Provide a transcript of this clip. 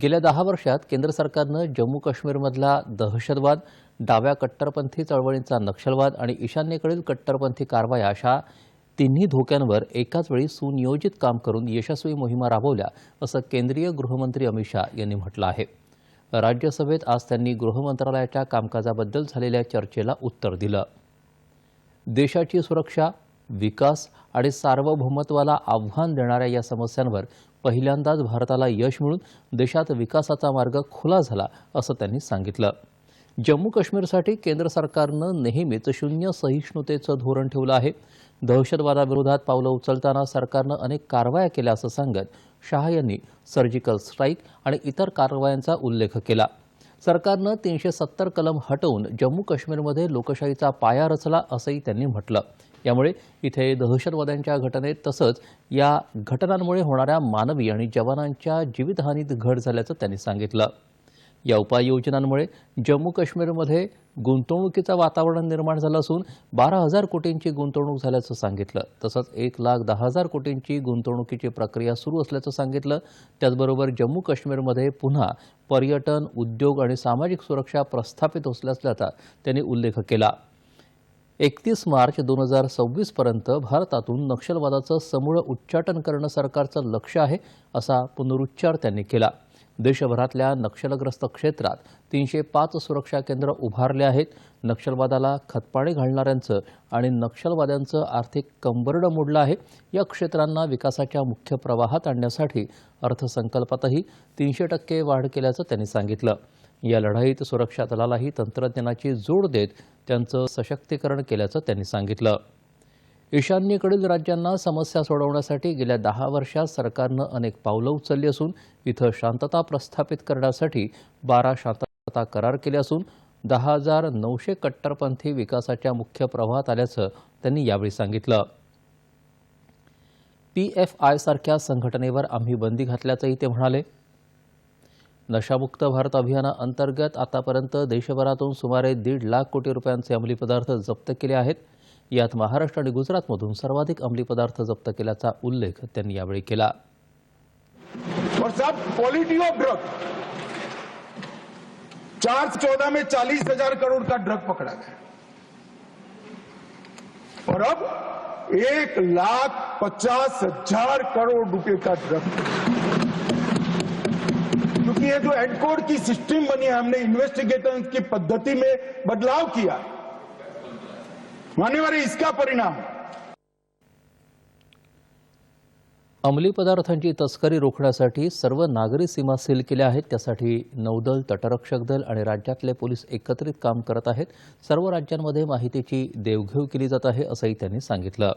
गेल्या दहा वर्षात केंद्र सरकारनं जम्मू काश्मीरमधला दहशतवाद डाव्या कट्टरपंथी चळवळींचा नक्षलवाद आणि ईशान्येकडील कट्टरपंथी कारवाया अशा तिन्ही धोक्यांवर एकाच वेळी सुनियोजित काम करून यशस्वी मोहिमा राबवल्या असं केंद्रीय गृहमंत्री अमित शाह यांनी म्हटलं आहे. राज्यसभेत आज त्यांनी गृहमंत्रालयाच्या कामकाजाबद्दल झालेल्या चर्चेला उत्तर दिलं. देशाची सुरक्षा विकास आणि सार्वभौमत्वाला आव्हान देणाऱ्या या समस्यांवर पहिल्यांदाच भारताला यश मिळून देशात विकासाचा मार्ग खुला झाला असं त्यांनी सांगितलं. जम्मू काश्मीरसाठी केंद्र सरकारनं नेहमीच शून्य सहिष्णुतेचं धोरण ठेवलं आहे. दहशतवादाविरोधात पावलं उचलताना सरकारनं अनेक कारवाया केल्या असं सांगत शाह यांनी सर्जिकल स्ट्राईक आणि इतर कारवायांचा उल्लेख केला. सरकारनं तीनशे सत्तर कलम हटवून जम्मू काश्मीरमध्ये लोकशाहीचा पाया रचला असंही त्यांनी म्हटलं. यामुळे इथे दहशतवाद्यांच्या घटनेत तसंच या घटनांमुळे होणाऱ्या मानवी आणि जवानांच्या जीवितहानीत घट झाल्याचं त्यांनी सांगितलं. या उपाययोजनांमुळे जम्मू काश्मीरमध्ये गुंतवणुकीचं वातावरण निर्माण झालं असून बारा हजार कोटींची गुंतवणूक झाल्याचं सांगितलं. तसंच एक लाख दहा हजार कोटींची गुंतवणुकीची प्रक्रिया सुरू असल्याचं सांगितलं. त्याचबरोबर जम्मू काश्मीरमध्ये पुन्हा पर्यटन उद्योग आणि सामाजिक सुरक्षा प्रस्थापित असल्याचा त्यांनी उल्लेख केला. एकतीस मार्च दोन हजार सव्वीसपर्यंत भारतातून नक्षलवादाचं समूळ उच्चाटन करणं सरकारचं लक्ष्य आहे असा पुनरुच्चार त्यांनी केला. देशभरातल्या नक्षलग्रस्त क्षेत्रात तीनशे पाच सुरक्षा केंद्र उभारले आहेत. नक्षलवादाला खतपाणी घालणाऱ्यांचं आणि नक्षलवाद्यांचं आर्थिक कंबरडं मोडलं आहे. या क्षेत्रांना विकासाच्या मुख्य प्रवाहात आणण्यासाठी अर्थसंकल्पातही तीनशे टक्के वाढ केल्याचं त्यांनी सांगितलं. या लढाईत सुरक्षा दलालाही तंत्रज्ञानाची जोड देत त्यांचं सशक्तीकरण केल्याचं त्यांनी सांगितलं. ईशान्येकडील राज्यांना समस्या सोडवण्यासाठी गेल्या दहा वर्षात सरकारनं अनेक पावलं उचलली असून इथं शांतता प्रस्थापित करण्यासाठी बारा शांतता करार केले असून दहा हजार नऊशे कट्टरपंथी विकासाच्या मुख्य प्रवाहात आल्याचं त्यांनी यावेळी सांगितलं. पी एफ आयसारख्या संघटनेवर आम्ही बंदी घातल्याचंही ते म्हणाले. नशामुक्त भारत अभियानाअंतर्गत आतापर्यंत देशभरातून सुमारे दीड लाख कोटी रुपयांचे अंमली पदार्थ जप्त केले आहेत. यात महाराष्ट्र आणि गुजरातमधून सर्वाधिक अंमली पदार्थ जप्त केल्याचा उल्लेख त्यांनी यावेळी केला. ऑफ ड्रग चार चौदह में चालीस हजार करोड़ का ड्रग पकड़ा गया। और अब एक लाख पचास हजार करोड़ रुपए का ड्रग क्योंकि ये जो एडकोड की सिस्टम बनी है हमने इन्वेस्टिगेटर की पद्धति में बदलाव किया। मान्यवर इसका परिणाम। अंमली पदार्थांची तस्करी रोखण्यासाठी सर्व नागरी सीमा सील केल्या आहेत. त्यासाठी नौदल तटरक्षक दल आणि राज्यातले पोलीस एकत्रित काम करत आहेत. सर्व राज्यांमध्ये माहितीची देवघेव केली जात आहे असंही त्यांनी सांगितलं.